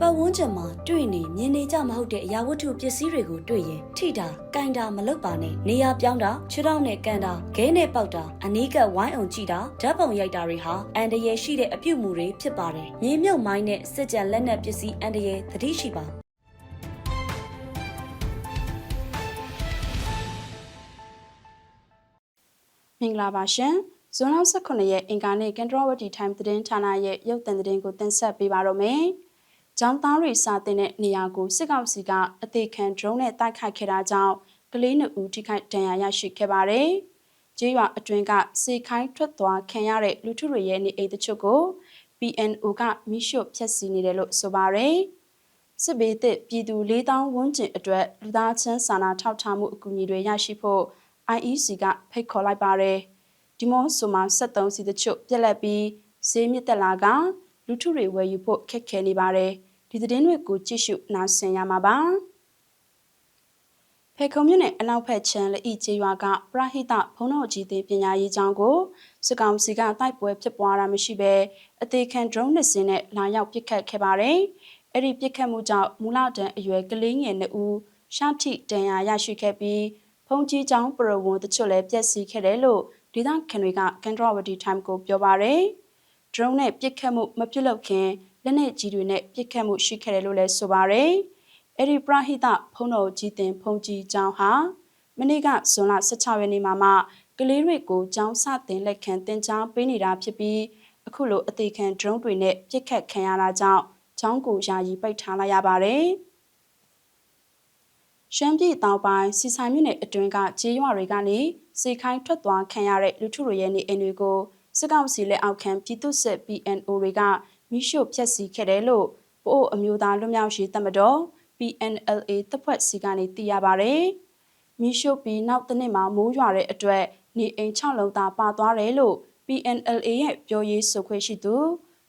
ပတ်ဝန်းကျင်မှာတွေ့နေမြင်နေကြမဟုတ်တဲ့အရာဝတ္ထုပစ္စည်းတွေကိုတွေ့ရင်ထိတာကန်တာမလုပ်ပါနဲ့နေရာပြောင်းတာခြေထောက်နဲ့ကန်တာခဲနဲ့ပေါက်တာအနီးကပ်ဝိုင်းအောင်ကြည့်တာဓာတ်ပုံရိုက်တာတွေဟာအန်တရယ်ရှိတဲ့အပြုတ်မှုတွေဖြစ်ပါတယ်မြေမြုပ်မိုင်းနဲ့စစ်ကြံလက်နက်ပစ္စည်းအန်တရယ်သတိရှိပါမင်္ဂလာပါရှင်ဇွန်လ18ရက်အင်္ဂါနေ့ကန်ထရဝတီ time သတင်းဌာနရဲ့ရုပ်သံသတင်းကိုတင်ဆက်ပေးပါတော့မယ်။ ကျောင်းသားတွေစာတင်တဲ့နေရာကိုစစ်ကောင်စီကအသေးခံ drone နဲ့တိုက်ခိုက်ခဲ့တာကြောင့်ကလေးနှစ်ဦးထိခိုက်ဒဏ်ရာရရှိခဲ့ပါတယ်။ကျေးရွာအတွင်းကစေခိုင်းထွက်သွားခံရတဲ့လူထုတွေရဲ့နေအိမ်တချို့ကို PNO ကမိရှုဖျက်ဆီးနေတယ်လို့ဆိုပါတယ်။စစ်ဘေးသစ်ပြည်သူ၄000ဝန်းကျင်အတွက်လူသားချင်းစာနာထောက်ထားမှုအကူအညီတွေရရှိဖို့ IEC ကဖိတ်ခေါ်လိုက်ပါတယ်။ဒီမော့ဆိုမှာ73စီတချို့ပြက်လက်ပြီးဈေးမြင့်တက်လာက လူထုတွေဝယ်ယူဖို့ခက်ခဲနေပါတယ်။ဒီသတင်းတွေကိုကြည့်ရှုနားဆင်ရမှာပါ။ဖေခုံမြို့နယ်အနောက်ဖက်ချမ်းလက်ဤကျေးရွာကပရဟိတဘုံတော်ကြီးသေးပညာရေးကျောင်းကိုစစ်ကောင်စီကတိုက်ပွဲဖြစ်ပွားတာမရှိဘဲအသေးခံ drone နှစ်စင်းနဲ့လာရောက်ပစ်ခတ်ခဲ့ပါတယ်။အဲ့ဒီပစ်ခတ်မှုကြောင့်မူလတန်းအရွယ်ကလေးငယ်2ဦးရှာထိတန်ရာရရှိခဲ့ပြီးဖုန်ကြီးကျောင်းပရဝွန်တချို့လည်းပြက်စီးခဲ့တယ်လို့ဒေသခံတွေကကန်ဒရဝတီ time ကိုပြောပါရယ် drone နဲ့ပြစ်ခတ်မှုမပြုတ်လောက်ခင်လက်နက်ကြီးတွေနဲ့ပြစ်ခတ်မှုရှိခဲ့တယ်လို့လည်းဆိုပါရယ်အဲ့ဒီပရဟိတဖုံးတော်ကြီးတင်ဖုန်ကြီးကျောင်းဟာမနေ့ကဇွန်လ16ရက်နေ့မှာမှကလေးတွေကိုကျောင်းစတင်လက်ခံတင် जा ပေးနေတာဖြစ်ပြီးအခုလိုအသေးခံ drone တွေနဲ့ပြစ်ခတ်ခံရတာကြောင့်ကျောင်းကိုယာယီပိတ်ထားလိုက်ရပါတယ်။ရှမ်းပြည်တောင်ပိုင်းစီဆိုင်မြို့နယ်အတွင်းကကြေးရွာတွေကနေစီခိုင်းထွက်သွားခံရတဲ့လူထုတွေရဲ့နေအိမ်တွေကို စစ်ကောင်စီလက်အောက်ခံပြည်သူ့စစ် PNO တွေကမိရှုဖျက်ဆီးခဲ့တယ်လို့ပို့အမျိုးသားလွတ်မြောက်ရေးတပ်မတော် PNLA တပ်ဖွဲ့စီကနေသိရပါဗျ။မိရှုပြီးနောက်တစ်နှစ်မှာမိုးရွာတဲ့အတွက်နေအိမ်6လုံးသာပါသွားတယ်လို့ PNLA ရဲ့ပြောရေးဆိုခွင့်ရှိသူ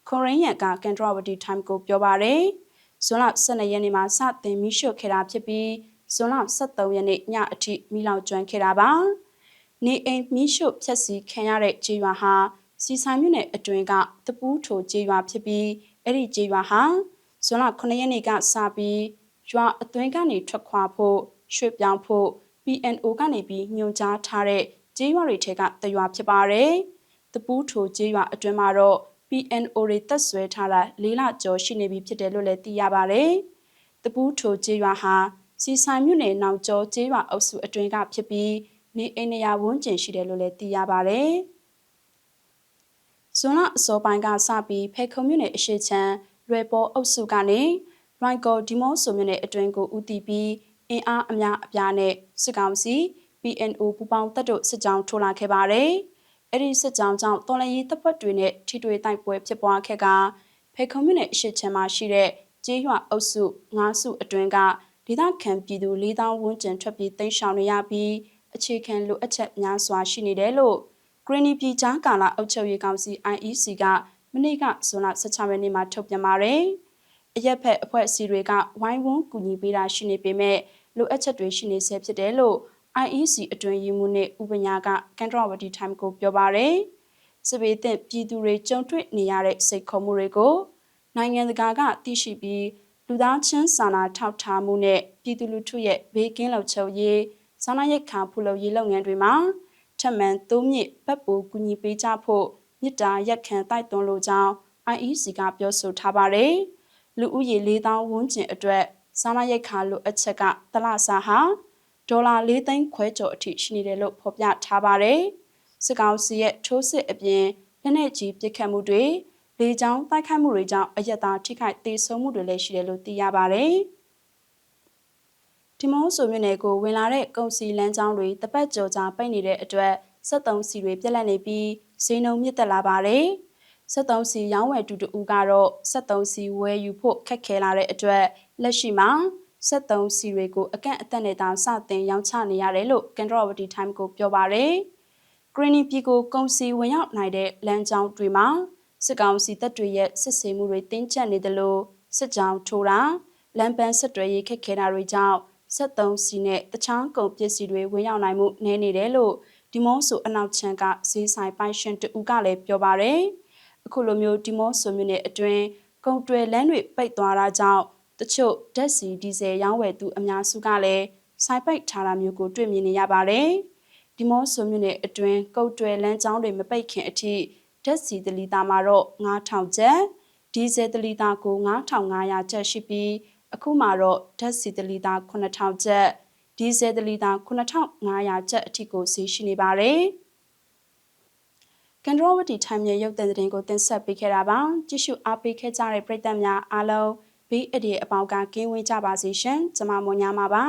ခွန်ရင်းရန်ကကန်ထရဝတီ time ကိုပြောပါရယ်။ဇွန်လ12ရက်နေ့မှာစတင်မိရှုခဲ့တာဖြစ်ပြီးဇွန်လ23ရက်နေ့ညအထိမိလောင်ကျွမ်းခဲ့တာပါ။ နေအိမ်မိရှုဖြက်စီခံရတဲ့ကြေးရွာဟာစီဆိုင်မြို့နယ်အတွင်းကတပူးထိုကြေးရွာဖြစ်ပြီးအဲ့ဒီကြေးရွာဟာဇွန်လ9ရက်နေ့ကစပြီးရွာအတွင်းကနေထွက်ခွာဖို့ရွှေ့ပြောင်းဖို့ PNO ကနေပြီးညွှန်ကြားထားတဲ့ကြေးရွာတွေထဲကတရွာဖြစ်ပါတယ်။တပူးထိုကြေးရွာအတွင်းမှာတော့ PNO တွေတက်ဆွဲထားတာ၄လကျော်ရှိနေပြီဖြစ်တယ်လို့လည်းသိရပါတယ်။တပူးထိုကြေးရွာဟာစီဆိုင်မြို့နယ်နောက်ကျော်ကျေးရွာအုပ်စုအတွင်းကဖြစ်ပြီး နေအိမ်နေရာဝန်းကျင်ရှိတယ်လို့လည်းသိရပါဗျ။ဇွန်လအစောပိုင်းကစပြီးဖေခုံမြို့နယ်အရှိချမ်းလွယ်ပေါ်အုပ်စုကနေရိုင်ကော်ဒီမော့ဆိုမြို့နယ်အတွင်းကိုဦးတည်ပြီးအင်အားအများအပြားနဲ့စစ်ကောင်စီ PNO ပူပေါင်းတပ်တို့စစ်ကြောင်းထိုးလာခဲ့ပါတယ်။အဲ့ဒီစစ်ကြောင်းကြောင့်တော်လရေးတပ်ဖွဲ့တွေနဲ့ထိတွေ့တိုက်ပွဲဖြစ်ပွားခဲ့ကဖေခုံမြို့နယ်အရှိချမ်းမှာရှိတဲ့ကျေးရွာအုပ်စု၅စုအတွင်းကဒေသခံပြည်သူ၄000ဝန်းကျင်ထွက်ပြေးတိမ်းရှောင်နေရပြီး အခြေခံလိုအပ်ချက်များစွာရှိနေတယ်လို့ Greeny ပြည်ကြားကာလအုပ်ချုပ်ရေးကောင်စီ IEC ကမနေ့ကဇွန်လ16ရက်နေ့မှာထုတ်ပြန်ပါတယ်။အရက်ဖက်အဖွဲ့အစည်းတွေကဝိုင်းဝန်းကူညီပေးတာရှိနေပေမဲ့လိုအပ်ချက်တွေရှိနေဆဲဖြစ်တယ်လို့ IEC အတွင်းရေးမှူးနဲ့ဥပညာကကန်ထရဝတီ time ကိုပြောပါတယ်။စပေးတဲ့ပြည်သူတွေကြုံတွေ့နေရတဲ့စိတ်ခေါ်မှုတွေကိုနိုင်ငံတကာကသိရှိပြီးလူသားချင်းစာနာထောက်ထားမှုနဲ့ပြည်သူလူထုရဲ့ဘေးကင်းလုံခြုံရေး စာနာရိတ်ခါဖူလုံရေးလုပ်ငန်းတွေမှာထပ်မံသုံးမြင့်ပတ်ပိုကူညီပေးကြဖို့မြစ်တာရက်ခံတိုက်တွန်းလိုကြောင်း IEC ကပြောဆိုထားပါတယ်။လူဦးရေ4000ဝန်းကျင်အတွက်စာနာရိတ်ခါလိုအပ်ချက်ကတလဆာဟာဒေါ်လာ၄သိန်းခွဲကျော်အထိရှိနေတယ်လို့ဖော်ပြထားပါတယ်။စစ်ကောင်စီရဲ့ထိုးစစ်အပြင်လက်နက်ကြီးပစ်ခတ်မှုတွေလေကြောင်းတိုက်ခိုက်မှုတွေကြောင့်အရက်သားထိခိုက်ဒေဆုံးမှုတွေလည်းရှိတယ်လို့သိရပါဗျ။ ဒီမောဆိုမြို့နယ်ကိုဝင်လာတဲ့ကုန်စည်လမ်းကြောင်းတွေတပတ်ကျော်ကြာပိတ်နေတဲ့အတွက်73စီတွေပြက်လက်နေပြီးဈေးနှုန်းမြင့်တက်လာပါတယ်။73စီရောင်းဝယ်တူတူကတော့73စီဝယ်ယူဖို့ခက်ခဲလာတဲ့အတွက်လက်ရှိမှာ73စီတွေကိုအကန့်အသတ်နဲ့သာစတင်ရောင်းချနေရတယ်လို့ကန်ဒရဝတီ time ကိုပြောပါရယ်။ Greeny ပြည်ကိုကုန်စည်ဝင်ရောက်နိုင်တဲ့လမ်းကြောင်းတွေမှာစစ်ကောင်စီတပ်တွေရဲ့စစ်ဆေးမှုတွေတင်းကျပ်နေတယ်လို့စစ်ကြောင်းထိုးတာလမ်းပန်းဆက်တွဲရေးခက်ခဲတာတွေကြောင့် 73စီနဲ့တခြားကုန်ပစ္စည်းတွေဝင်ရောက်နိုင်မှုနည်းနေတယ်လို့ဒီမော့ဆိုအနောက်ချမ်းကဈေးဆိုင်ပိုင်ရှင်တူကလည်းပြောပါရယ်အခုလိုမျိုးဒီမော့ဆိုမြို့နယ်အတွင်းကုန်တွယ်လမ်းတွေပိတ်သွားတာကြောင့်တချို့ဓာတ်ဆီဒီဇယ်ရောင်းဝယ်သူအများစုကလည်းဆိုင်ပိတ်ထားတာမျိုးကိုတွေ့မြင်နေရပါတယ်။ဒီမော့ဆိုမြို့နယ်အတွင်းကုန်တွယ်လမ်းကြောင်းတွေမပိတ်ခင်အထိဓာတ်ဆီတလီတာမှာတော့9000ကျပ်ဒီဇယ်တလီတာကို9500ကျပ်ရှိပြီး အခုမှတော့ဓာတ်ဆီတလီတာ9000ကျပ်ဒီဇယ်တလီတာ9500ကျပ်အထိကိုဈေးရှိနေပါတယ်။ကန်ဒရဝတီထိုင်မြေရုပ်သံသတင်းကိုတင်ဆက်ပေးခဲ့တာပါကြည့်ရှုအားပေးခဲ့ကြတဲ့ပရိသတ်များအားလုံးဘေးအဒီအပေါင်းကကင်းဝေးကြပါစေရှင်ကျွန်မမွန်ညာမှာပါ